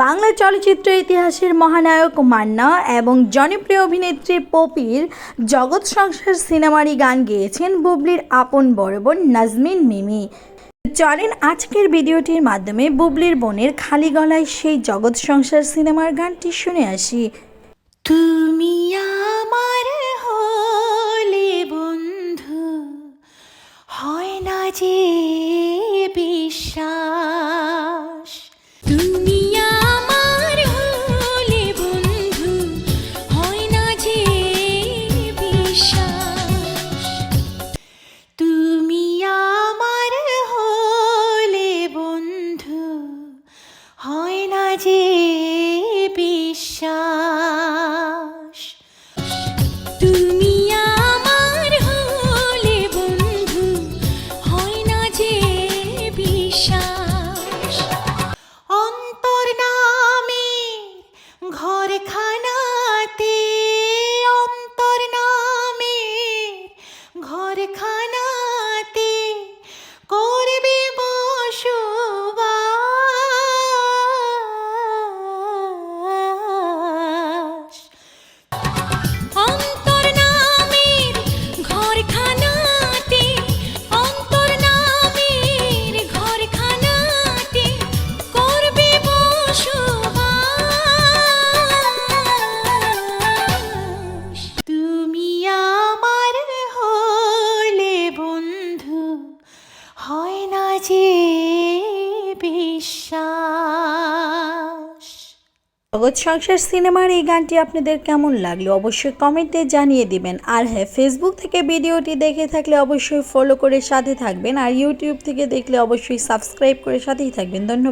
বাংলা চলচ্চিত্র ইতিহাসের মহানায়ক মান্না এবং জনপ্রিয় অভিনেত্রী পপির জগৎ সংসার সিনেমারই গান গেয়েছেন বুবলির আপন বড় বোন নাজমিন মিমি। চলেন আজকের ভিডিওটির মাধ্যমে বুবলির বোনের খালি গলায় সেই জগৎ সংসার সিনেমার গানটি শুনে আসি। তুমি আমার হলে বন্ধু, হয় না যে বিশ্বাস হয় না যে বিশ্বাস। তুমি আমার হলে বন্ধু, হয় না যে বিশ্বাস। অন্তর নামে ঘর খানাতে অন্তর নামে ঘর খানাতে হয় না যে বিশ্বাস। জগৎ সংসার সিনেমার এই গানটি আপনাদের কেমন লাগল অবশ্যই কমেন্টে জানিয়ে দিবেন। আর হ্যাঁ ফেসবুক থেকে ভিডিওটি দেখে থাকলে অবশ্যই ফলো করে সাথে থাকবেন। আর ইউটিউব থেকে দেখলে অবশ্যই সাবস্ক্রাইব করে সাথেই থাকবেন। ধন্যবাদ।